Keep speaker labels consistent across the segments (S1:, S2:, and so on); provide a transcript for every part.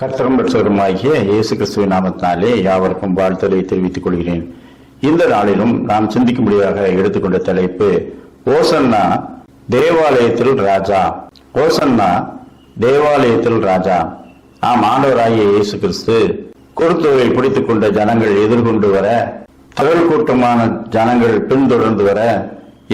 S1: கர்த்தரும் பெற்றவருமாகிய இயேசு கிறிஸ்துவின் நாமத்தினாலே யாவருக்கும் வாழ்த்தலை தெரிவித்துக் கொள்கிறேன். இந்த நாளிலும் நாம் சிந்திக்கும்படியாக எடுத்துக்கொண்ட தலைப்பு ஓசன்னா தேவாலயத்தில் ராஜா. ஓசன்னா தேவாலயத்தில் ராஜா. ஆம் ஆண்டவராகிய இயேசு கிறிஸ்து குருத்துவை பிடித்துக் கொண்ட ஜனங்கள் எதிர்கொண்டு வர திரள் கூட்டமான ஜனங்கள் பின்தொடர்ந்து வர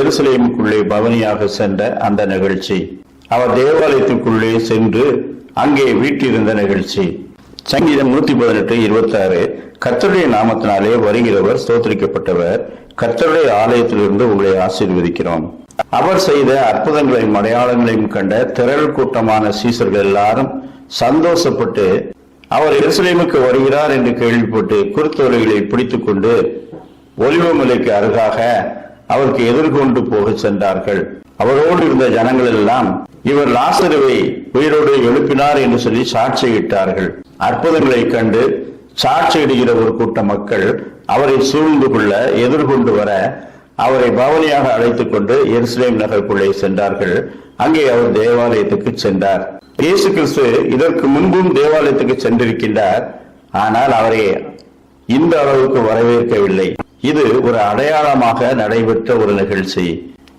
S1: எருசலேமுக்குள்ளே பவனியாக சென்ற அந்த நிகழ்ச்சி. அவர் தேவாலயத்துக்குள்ளே சென்று அங்கே வீட்டிருந்த நிகழ்ச்சி. சங்கீதம் நூத்தி பதினெட்டு இருபத்தி ஆறு கத்தருடைய நாமத்தினாலே வருகிறவர் ஸ்தோத்திரிக்கப்பட்டவர். கத்தருடைய ஆலயத்திலிருந்து உங்களை ஆசீர்வதிக்கிறோம். அவர் செய்த அற்புதங்களையும் அடையாளங்களையும் கண்ட திரள் கூட்டமான சீசர்கள் எல்லாரும் சந்தோஷப்பட்டு அவர் எருசலேமுக்கு வருகிறார் என்று கேள்விப்பட்டு குருத்தோலைகளை பிடித்துக் கொண்டு ஒலிவமலைக்கு அருகாக அவருக்கு எதிர்கொண்டு போக சென்றார்கள். அவரோடு இருந்த ஜனங்கள் எல்லாம் இவர் லாசருவை உயிரோடு எழுப்பினார் என்று சொல்லி சாட்சியிட்டார்கள். அற்புதங்களை கண்டு சாட்சியிடுகிற ஒரு கூட்ட மக்கள் அவரை சூழ்ந்து கொள்ள எதிர்கொண்டு வர அவரை பவனியாக அழைத்துக் கொண்டு எருசலேம் நகருக்குள்ளே சென்றார்கள். அங்கே அவர் தேவாலயத்துக்கு சென்றார். இயேசு கிறிஸ்து இதற்கு முன்பும் தேவாலயத்துக்கு சென்றிருக்கின்றார். ஆனால் அவரை இந்த அளவுக்கு வரவேற்கவில்லை. இது ஒரு அடையாளமாக நடைபெற்ற ஒரு நிகழ்ச்சி.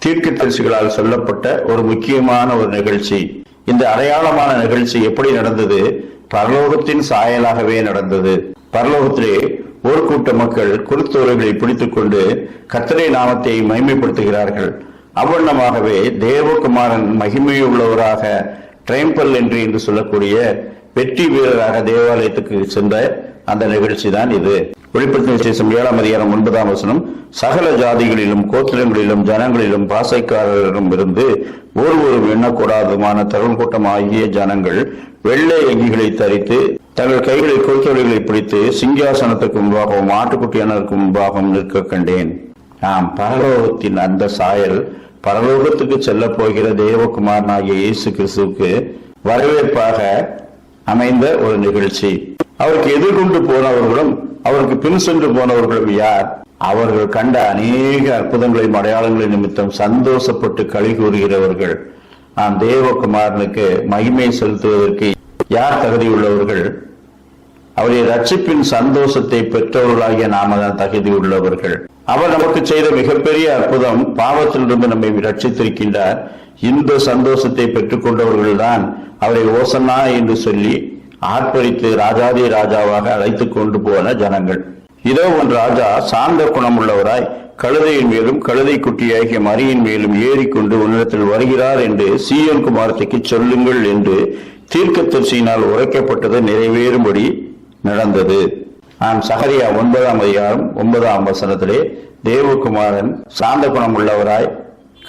S1: தீர்க்கதரிசிகளால் சொல்லப்பட்ட ஒரு முக்கியமான ஒரு நிகழ்ச்சி. இந்த அடையாளமான நிகழ்ச்சி எப்படி நடந்தது? பரலோகத்தின் சாயலாகவே நடந்தது. பரலோகத்திலே ஒரு கூட்ட மக்கள் குருத்தோரைகளை பிடித்துக் கொண்டு கர்த்தரை நாமத்தை மகிமைப்படுத்துகிறார்கள். அவ்வண்ணமாகவே தேவகுமாரன் மகிமையுள்ளவராக ட்ரைம்பல் என்று என்று சொல்லக்கூடிய வெற்றி வீரராக தேவாலயத்துக்கு சென்ற அந்த நிகழ்ச்சி தான் இது. வெளிப்படுத்தின விசேஷம் ஏழாம் அதிகாரம் ஒன்பதாம் வசனம். சகல ஜாதிகளிலும் கோத்திரங்களிலும் ஜனங்களிலும் பாசைக்காரரிடம் இருந்து ஒருவரும் எண்ணக்கூடாதுமான தருண் கூட்டம் ஆகிய ஜனங்கள் வெள்ளை எங்கிகளை தரித்து தங்கள் கைகளை கோத்தொழிகளை பிடித்து சிங்காசனத்துக்கு முன்பாகவும் ஆட்டுக்குட்டியானருக்கு முன்பாகவும் நிற்க கண்டேன். நாம் பரலோகத்தின் அந்த சாயல் பரலோகத்துக்கு செல்ல போகிற தேவகுமாரனாகிய இயேசு கிறிஸ்துவுக்கு வரவேற்பாக அமைந்த ஒரு நிகழ்ச்சி. அவருக்கு எதிர்கொண்டு போனவர்களும் அவருக்கு பின் சென்று போனவர்களும் யார்? அவர்கள் கண்ட அநேக அற்புதங்களையும் அடையாளங்களின் நிமித்தம் சந்தோஷப்பட்டு களி கூறுகிறவர்கள். நான் தேவகுமாரனுக்கு மகிமை செலுத்துவதற்கு யார் தகுதியுள்ளவர்கள் அவருடைய ரட்சிப்பின் சந்தோஷத்தை பெற்றவர்களாகிய நாம தான் தகுதி உள்ளவர்கள். அவர் நமக்கு செய்த மிகப்பெரிய அற்புதம் பாவத்திலிருந்து நம்மை ரட்சித்திருக்கின்றார். இந்த சந்தோஷத்தை பெற்றுக் கொண்டவர்கள் தான் அவரை ஓசன்னா என்று சொல்லி ஆர்ப்பரித்து ராஜாதி ராஜாவாக அழைத்துக் கொண்டு போன ஜனங்கள். இதோ ஒன் ராஜா சார்ந்த குணமுள்ளவராய் கழுதையின் மேலும் கழுதை குட்டியாகிய மரியின் மேலும் ஏறிக்கொண்டு உன்னிடத்தில் வருகிறார் என்று சீயோன் குமாரத்தைக்கு சொல்லுங்கள் என்று தீர்க்கத்தரிசியினால் உரைக்கப்பட்டது நிறைவேறும்படி நடந்தது. ஆம் சகரியா ஒன்பதாம் அதிகாரம் ஒன்பதாம் வசனத்திலே தேவகுமாரன் சாந்த குணம் உள்ளவராய்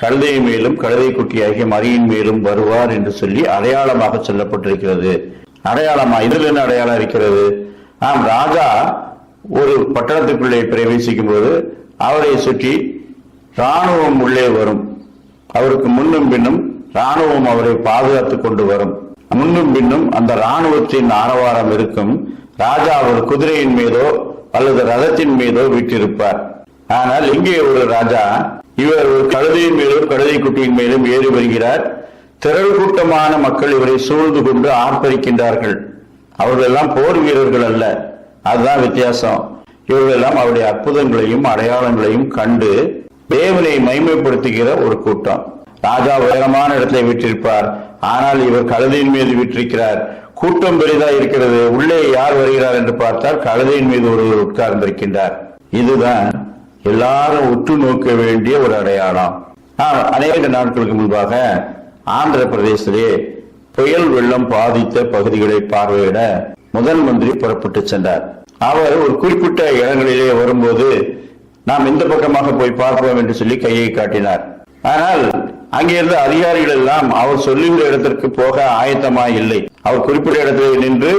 S1: கழுதை மேலும் கழுதை குட்டியாகிய மரியின் மேலும் வருவார் என்று சொல்லி அடையாளமாக சொல்லப்பட்டிருக்கிறது. அடையாளமா? இதில் என்ன அடையாளம் இருக்கிறது? ஆம் ராஜா ஒரு பட்டணத்துக்குள்ளே பிரவேசிக்கும் போது அவரை சுற்றி ராணுவம் உள்ளே வரும். அவருக்கு முன்னும் பின்னும் ராணுவம் அவரை பாதுகாத்துக் கொண்டு வரும். முன்னும் பின்னும் அந்த ராணுவத்தின் ஆரவாரம் இருக்கும். ராஜா ஒரு குதிரையின் மீதோ அல்லது ரதத்தின் மீதோ விட்டிருப்பார் ஆனால் இங்கே ஒரு ராஜா இவர் ஒரு கழுதையின் மேலும் கழுதை குட்டியின் மேலும் ஏறி வருகிறார். திரள் கூட்டமான மக்கள் இவரை சூழ்ந்து கொண்டு ஆர்ப்பரிக்கின்றார்கள். அவர்கள் எல்லாம் போர் வீரர்கள் அல்ல. அதுதான் வித்தியாசம். இவர்கள் எல்லாம் அவருடைய அற்புதங்களையும் அடையாளங்களையும் கண்டு தேவனை மைமைப்படுத்துகிற ஒரு கூட்டம். ராஜா உயரமான இடத்தை விட்டிருப்பார் ஆனால் இவர் கழுதையின் மீது விட்டிருக்கிறார் கூட்டம் பெரிதா இருக்கிறது. உள்ளே யார் வருகிறார் என்று பார்த்தால் கழுதையின் மீது ஒருவர் உட்கார்ந்திருக்கின்றார். இதுதான் எல்லாரும் உற்று நோக்க வேண்டிய ஒரு அடையாளம். ஆஹ், அநேக நாட்களுக்கு முன்பாக ஆந்திர பிரதேசிலே புயல் வெள்ளம் பாதித்த பகுதிகளை பார்வையிட முதல் மந்திரி புறப்பட்டு சென்றார். அவர் ஒரு குறிப்பிட்ட இடங்களிலே வரும்போது நாம் இந்த பக்கமாக போய் பார்ப்போம் என்று சொல்லி கையை காட்டினார். ஆனால் அங்கிருந்த அதிகாரிகள் எல்லாம் அவர் சொல்லுகிற இடத்திற்கு போக ஆயத்தமாக இல்லை. அவர் குறிப்பிட்ட இடத்தில் நின்று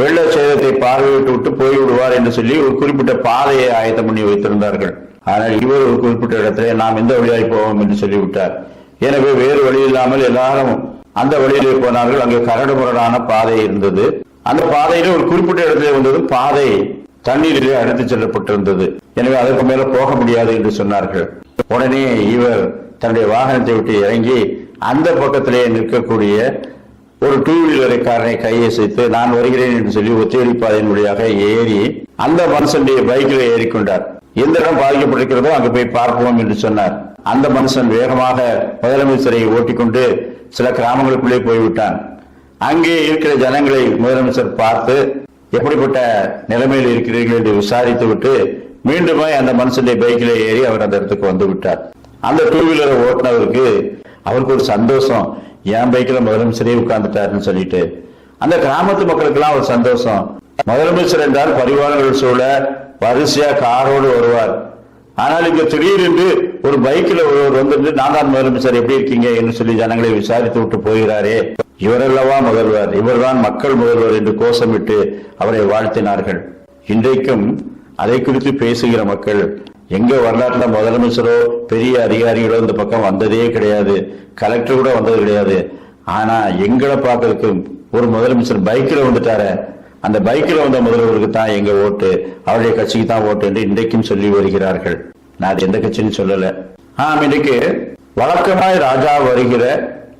S1: வெள்ள சேதத்தை பார்வையிட்டு விட்டு போய்விடுவார் என்று சொல்லி ஒரு குறிப்பிட்ட பாதையை ஆயத்தம் பண்ணி வைத்திருந்தார்கள். ஆனால் இவர் ஒரு குறிப்பிட்ட இடத்திலே நாம் இந்த வழியாய் போவோம் என்று சொல்லிவிட்டார். எனவே வேறு வழி இல்லாமல் எல்லாரும் அந்த வழியிலே போனார்கள். அங்கே கரடு முரடான பாதை இருந்தது. அந்த பாதையில ஒரு குறிப்பிட்ட இடத்துல வந்ததும் பாதை தண்ணீரிலே அடித்து செல்லப்பட்டிருந்தது. எனவே அதற்கு மேல போக முடியாது என்று சொன்னார்கள். உடனே இவர் தன்னுடைய வாகனத்தை விட்டு இறங்கி அந்த பக்கத்திலே நிற்கக்கூடிய ஒரு டூ வீலரைக்காரனை கையசைத்து நான் வருகிறேன் என்று சொல்லி ஒத்தையடிப்பாதையின் வழியாக ஏறி அந்த மனுஷனுடைய பைக்கில் ஏறிக்கொண்டார். எந்த இடம் பாதிக்கப்பட்டிருக்கிறதோ அங்கு போய் பார்ப்போம் என்று சொன்னார். அந்த மனுஷன் வேகமாக முதலமைச்சரை ஓட்டிக்கொண்டு சில கிராமங்களுக்குள்ளே போய்விட்டான். அங்கே இருக்கிற ஜனங்களை முதலமைச்சர் பார்த்து எப்படிப்பட்ட நிலைமையில் இருக்கிறீர்கள்? என்று விசாரித்து விட்டு மீண்டுமாய் அந்த மனுஷனுடைய பைக்கில் ஏறி அவர் அந்த இடத்துக்கு வந்து விட்டார். அந்த டூ வீலரை ஓட்டுனவருக்கு அவருக்கு ஒரு சந்தோஷம். என் பைக்கில் முதலமைச்சரே உட்கார்ந்துட்டாருன்னு சொல்லிட்டு. அந்த கிராமத்து மக்களுக்கெல்லாம் ஒரு சந்தோஷம். முதலமைச்சர் என்றால் பரிவாரங்கள் சூழ வரிசையா காரோடு வருவார். ஆனால் இங்க திடீரென்று ஒரு பைக்ல ஒருவர் வந்து நான் தான் முதலமைச்சர் எப்படி இருக்கீங்க? என்று சொல்லி ஜனங்களை விசாரித்து விட்டு போகிறாரே. இவரல்லவா முதல்வர் இவர்தான் மக்கள் முதல்வர் என்று கோஷமிட்டு அவரை வாழ்த்தினார்கள். இன்றைக்கும் அதை குறித்து பேசுகிற மக்கள் எங்க வரலாற்றுல முதலமைச்சரோ பெரிய அதிகாரிகளோ இந்த பக்கம் வந்ததே கிடையாது. கலெக்டர் கூட வந்தது கிடையாது. ஆனா எங்களை பார்க்கறதுக்கு ஒரு முதலமைச்சர் பைக்கில் வந்துட்டார. அந்த பைக்கில் வந்த முதல்வருக்கு தான் எங்க ஓட்டு? அவருடைய கட்சிக்கு தான் ஓட்டு என்று இன்றைக்கும் சொல்லி வருகிறார்கள். நான் அது எந்த கட்சின்னு சொல்லல. ஆம் இன்னைக்கு வழக்கமாய் ராஜா வருகிற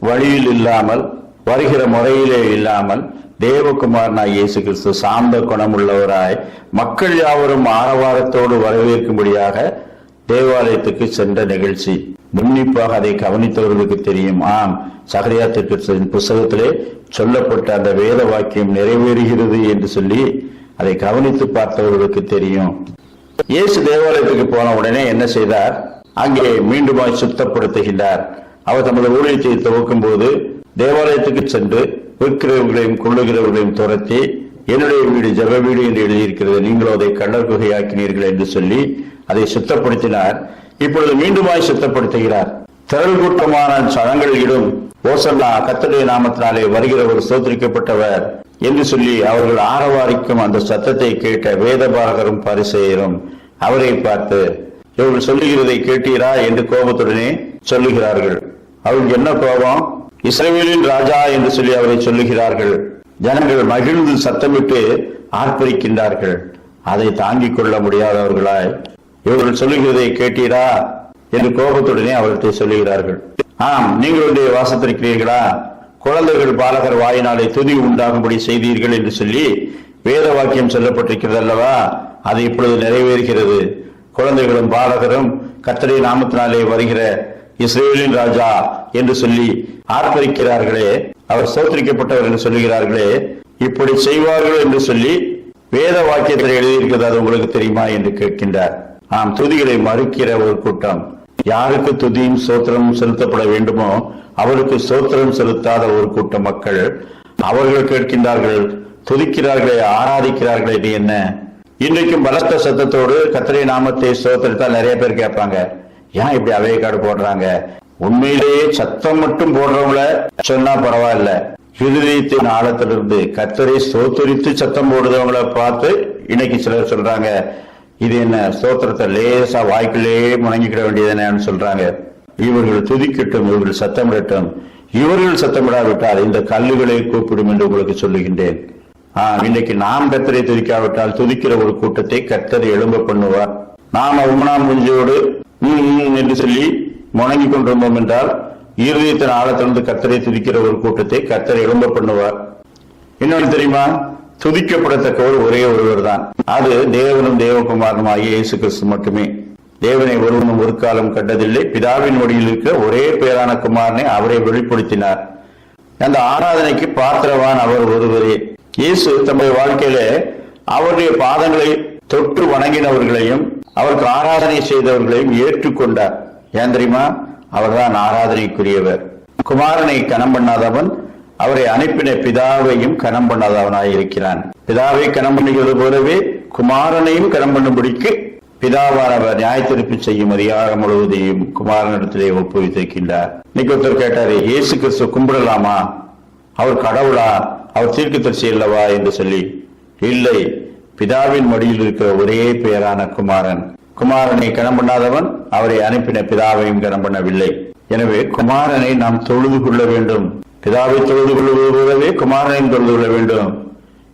S1: வழியில் இல்லாமல் வருகிற முறையிலே இல்லாமல் தேவகுமார் நான் இயேசு கிறிஸ்து சாந்த குணமுள்ளவராய் மக்கள் யாவரும் ஆரவாரத்தோடு வரவேற்கும்படியாக தேவாலயத்துக்கு சென்ற நிகழ்ச்சி. உன்னிப்பாக அதை கவனித்தவர்களுக்கு தெரியும். ஆம் சகரியா திட்டத்தின் புஸ்தகத்திலே சொல்லப்பட்ட அந்த வேத வாக்கியம் நிறைவேறுகிறது என்று சொல்லி அதை கவனித்து பார்த்தவர்களுக்கு தெரியும். இயேசு தேவாலயத்துக்கு போன உடனே என்ன செய்தார்? அங்கே மீண்டுமாய் சுத்தப்படுத்துகின்றார். அவர் தமது ஊழியத்தை துவக்கும் போது தேவாலயத்துக்கு சென்று விற்கிறவர்களையும் கொள்ளுகிறவர்களையும் துரத்தி என்னுடைய வீடு ஜெப வீடு என்று எழுதியிருக்கிறது. நீங்களும் அதை கள்ளர் குகையாக்கினீர்கள் என்று சொல்லி அதை சுத்தப்படுத்தினார். இப்பொழுது மீண்டுமாய் சுத்தப்படுத்துகிறார். திரள் கூட்டமான சடங்கள் இடும். ஓசல்லா கத்தடைய நாமத்தினாலே வருகிறவர் சோதரிக்கப்பட்டவர் என்று சொல்லி அவர்கள் ஆரவாரிக்கும் அந்த சத்தத்தை கேட்ட வேதபாரகரும் பரிசெயரும் அவரை பார்த்து இவர்கள் சொல்லுகிறதை கேட்டீரா? என்று கோபத்துடனே சொல்லுகிறார்கள். அவருக்கு என்ன கோபம்? இஸ்ரேலின் ராஜா என்று சொல்லி அவரை சொல்லுகிறார்கள். ஜனங்கள் மகிழ்ந்து சத்தமிட்டு ஆர்ப்பரிக்கின்றார்கள். அதை தாங்கிக் கொள்ள முடியாதவர்களாய் இவர்கள் சொல்லுகிறதை கேட்டீரா? என்று கோபத்துடனே அவர்கிட்ட சொல்லுகிறார்கள். ஆம் நீங்களுடைய வாசத்திருக்கிறீர்களா? குழந்தைகள் பாலகர் வாயினாலே துதி உண்டாகும்படி செய்தீர்கள் என்று சொல்லி வேத வாக்கியம் சொல்லப்பட்டிருக்கிறது அல்லவா? அது இப்பொழுது நிறைவேறுகிறது. குழந்தைகளும் பாலகரும் கத்தரை நாமத்தினாலே வருகிற இஸ்ரேலின் ராஜா என்று சொல்லி ஆர்ப்பரிக்கிறார்களே. அவர் சோத்திரிக்கப்பட்டவர் என்று சொல்லுகிறார்களே. இப்படி செய்வார்கள் என்று சொல்லி வேத வாக்கியத்தில் எழுதியிருக்கிறது அது உங்களுக்கு தெரியுமா? என்று கேட்கின்றார். ஆம் துதிகளை மறுக்கிற ஒரு கூட்டம். யாருக்கு துதியும் சோத்திரமும் செலுத்தப்பட வேண்டுமோ அவருக்கு சோத்திரம் செலுத்தாத ஒரு கூட்டம் மக்கள். அவர்கள் கேட்கின்றார்கள் துதிக்கிறார்களே ஆராதிக்கிறார்களே இது என்ன? இன்றைக்கும் பலத்த சத்தத்தோடு கத்திரை நாமத்தை சோத்திரத்தால் நிறைய பேர் கேட்பாங்க. ஏன் இப்படி அவையக்காடு காடு போடுறாங்க? உண்மையிலேயே சத்தம் மட்டும் போடுறவங்கள சொன்னா பரவாயில்ல. இருதயத்தின் ஆழத்திலிருந்து கத்தரை சோத்தரித்து சத்தம் போடுறவங்கள பார்த்து இன்னைக்கு சிலர் சொல்றாங்க இது என்ன ஸ்தோத்திரத்தை லேசா வாய்க்குள்ளே முணங்கிக்கிட வேண்டியதுன்னு சொல்றாங்க. இவர்கள் துதிக்கட்டும் இவர்கள் சத்தமிடட்டும். இவர்கள் சத்தமிடாவிட்டால் இந்த கல்லுகளை கூப்பிடும் என்று உங்களுக்கு சொல்லுகின்றேன். ஆஹ் இன்னைக்கு நாம் கத்தரை துதிக்காவிட்டால் துதிக்கிற ஒரு கூட்டத்தை கத்தர் எழும்ப பண்ணுவார். நாம் உமனாம் முஞ்சியோடு என்று சொல்லி முணங்கி கொண்டிருந்தோம் என்றால் இருதயத்தின் ஆழத்திலிருந்து கத்தரை துதிக்கிற ஒரு கூட்டத்தை கத்தரை எழும்ப பண்ணுவார். இன்னொன்று தெரியுமா? துதிக்கப்படத்தக்கவர் ஒரே ஒருவர் தான் அது தேவனும் தேவகுமாரனும் ஆகிய இயேசு கிறிஸ்து மட்டுமே. தேவனை ஒருவனும் ஒரு காலம் கண்டதில்லை. பிதாவின் வழியில் இருக்கிற ஒரே பேரான குமாரனை அவரை வெளிப்படுத்தினார். அந்த ஆராதனைக்கு பாத்திரவான் அவர் ஒருவரே. இயேசு தம்முடைய வாழ்க்கையில அவருடைய பாதங்களை தொற்று வணங்கினவர்களையும் அவருக்கு ஆராதனை செய்தவர்களையும் ஏற்றுக்கொண்டார். ஏன் தெரியுமா? அவர்தான் ஆராதனைக்குரியவர். குமாரனை கனம் பண்ணாதவன் அவரை அனுப்பின பிதாவையும் கனம் பண்ணாதவனாய் இருக்கிறான். பிதாவை கனம் பண்ணுகிறது போலவே குமாரனையும் கனம் பண்ணும்படிக்கு பிதாவானவர் நியாயத்திருப்பு செய்யும் அதிகாரம் முழுவதையும் குமாரனிடத்திலே ஒப்புவித்திருக்கின்றார். இன்னைக்கு ஒருத்தர் கேட்டாரு இயேசு கிறிஸ்து கும்பிடலாமா? அவர் கடவுளா? அவர் தீர்க்கதரிசி அல்லவா? என்று சொல்லி இல்லை பிதாவின் மடியில் இருக்கிற ஒரே பெயரான குமாரன். குமாரனை கனம் பண்ணாதவன் அவரை அனுப்பின பிதாவையும் கனம் பண்ணவில்லை. எனவே குமாரனை நாம் தொழுது கொள்ள வேண்டும். பிதாவை தொழுது கொள்வது போலவே குமாரனையும் தொழுது கொள்ள வேண்டும்.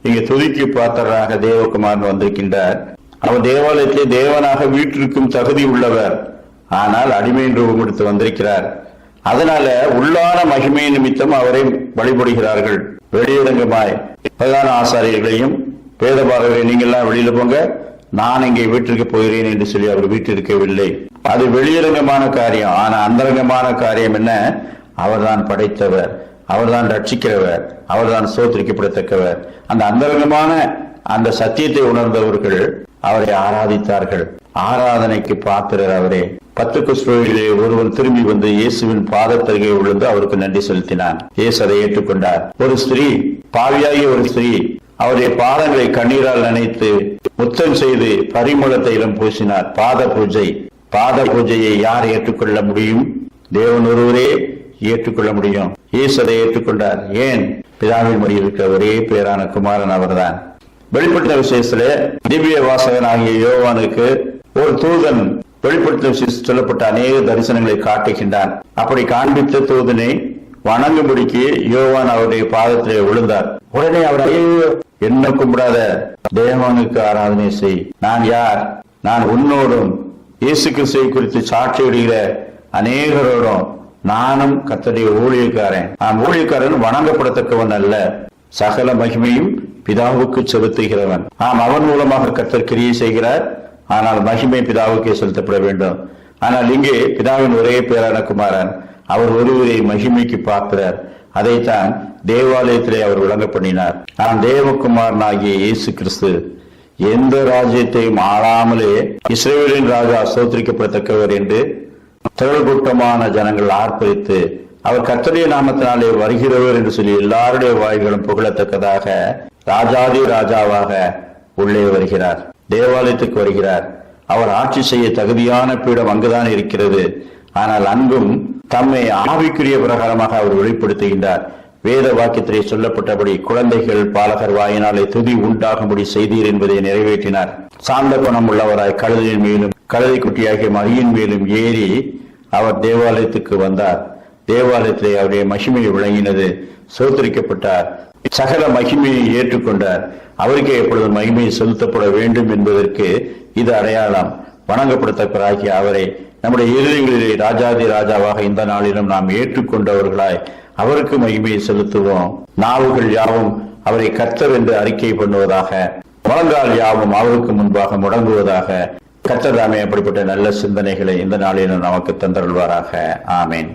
S1: இங்கே துதிக்கு பாத்திரராக தேவகுமாரன் வந்திருக்கின்றார். அவர் தேவாலயத்திலே தேவனாக வீட்டிற்கும் தகுதி உள்ளவர். ஆனால் அடிமையின் ரூபம் எடுத்து வந்திருக்கிறார். அதனால உள்ளான மகிமை நிமித்தம் அவரை வழிபடுகிறார்கள். வெளியிடங்கமாய் பிரதான ஆசாரியர்களையும் வேதபாரகரை நீங்க எல்லாம் வெளியில போங்க. நான் இங்கே வீட்டிற்கு போகிறேன் என்று சொல்லி அவர் வீட்டிற்கவில்லை அது வெளியரங்கமான காரியம். ஆனா அந்தரங்கமான காரியம் என்ன? அவர்தான் படைத்தவர். அவர்தான் ரட்சிக்கிறவர் அவர்தான் சோதரிக்கப்படத்தக்கவர். அந்த அந்தரங்கமான அந்த சத்தியத்தை உணர்ந்தவர்கள் அவரை ஆராதித்தார்கள். ஆராதனைக்கு பாத்திரர் அவரே. பத்து குஸ்ரோகிலே ஒருவன் திரும்பி வந்து இயேசுவின் பாதத்தருகே விழுந்து அவருக்கு நன்றி செலுத்தினான். இயேசு அதை ஏற்றுக்கொண்டார். ஒரு ஸ்திரீ பாவியாகிய ஒரு ஸ்திரீ அவருடைய பாதங்களை கண்ணீரால் நினைத்து முத்தம் செய்து பரிமள தைலம் பூசினார். பாத பூஜை. பாத பூஜையை யார் ஏற்றுக்கொள்ள முடியும்? தேவன் ஒருவரே ஏற்றுக்கொள்ள முடியும். இயேசு அதை ஏற்றுக்கொண்டார். ஏன்? பிதாவின் மொழி இருக்கிற ஒரே பேரான குமாரன் அவர்தான். வெளிப்பட்ட விசேஷத்துல திவ்ய வாசகன் ஆகிய யோவானுக்கு ஒரு தூதன் வெளிப்படுத்த விஷயத்தில் சொல்லப்பட்ட அநேக தரிசனங்களை காட்டுகின்றான். அப்படி காண்பித்த தூதனை வணங்கும்படிக்கு யோவான் அவருடைய பாதத்திலே விழுந்தார். உடனே அவர் ஐயோ என்ன கும்பிடாத. தேவனுக்கு ஆராதனை செய். நான் யார்? நான் உன்னோடும் இயேசு கிறிஸ்துவை குறித்து சாட்சியிடுகிற அநேகரோடும் நானும் கத்தடைய ஊழியக்காரன். நான் ஊழியக்காரன் வணங்கப்படத்தக்கவன் அல்ல. சகல மகிமையும் பிதாவுக்கு செலுத்துகிறவன். ஆம் அவன் மூலமாக கத்தர் கிரியை செய்கிறார். ஆனால் மகிமை பிதாவுக்கே செலுத்தப்பட வேண்டும். ஆனால் இங்கே பிதாவின் ஒரே பேரான குமாரன் அவர் ஒருவரை மகிமைக்கு பார்க்கிறார் அதைத்தான் தேவாலயத்திலே அவர் விளங்க பண்ணினார் நான் தேவகுமாரனாகிய இயேசு கிறிஸ்து. எந்த ராஜ்யத்தையும் ஆளாமலே இஸ்ரேலின் ராஜா சோதரிக்கப்படத்தக்கவர் என்று திரள் கூட்டமான ஜனங்கள் ஆர்ப்பரித்து அவர் கர்த்தருடைய நாமத்தினாலே வருகிறவர் என்று சொல்லி எல்லாருடைய வாய்களும் புகழத்தக்கதாக ராஜாதி ராஜாவாக உள்ளே வருகிறார் தேவாலயத்துக்கு வருகிறார். அவர் ஆட்சி செய்ய தகுதியான பீடம் அங்குதான் இருக்கிறது. ஆனால் அங்கும் தம்மை ஆவிக்குரிய பிரகாரமாக அவர் வெளிப்படுத்துகின்றார். வேத வாக்கியத்திலே சொல்லப்பட்டபடி குழந்தைகள் பாலகர் வாயினாலே துதி உண்டாகும்படி செய்தீர் என்பதை நிறைவேற்றினார். சாந்த குணம் உள்ளவராய் கழுதையின் மேலும் கழுதை குட்டியாகிய மகியின் மேலும் ஏறி அவர் தேவாலயத்துக்கு வந்தார். தேவாலயத்திலே அவருடைய மகிமை விளங்கினது சோதரிக்கப்பட்டார் சகல மகிமையை ஏற்றுக்கொண்டார். அவருக்கே எப்பொழுது மகிமை செலுத்தப்பட வேண்டும் என்பதற்கு இது அடையாளம். வணங்கப்படத்தக்கவராகிய அவரை நம்முடைய இறுதிகளிலே ராஜாதி ராஜாவாக இந்த நாளிலும் நாம் ஏற்றுக்கொண்டவர்களாய் அவருக்கு மகிமையை செலுத்துவோம். நாவுகள் யாவும் அவரை கர்த்தர் என்று அறிக்கை பண்ணுவதாக முழங்கால் யாவும் அவருக்கு முன்பாக முடங்குவதாக கர்த்தர் தாமே அப்படிப்பட்ட நல்ல சிந்தனைகளை இந்த நாளிலும் நமக்கு தந்தருள்வாராக. ஆமேன்.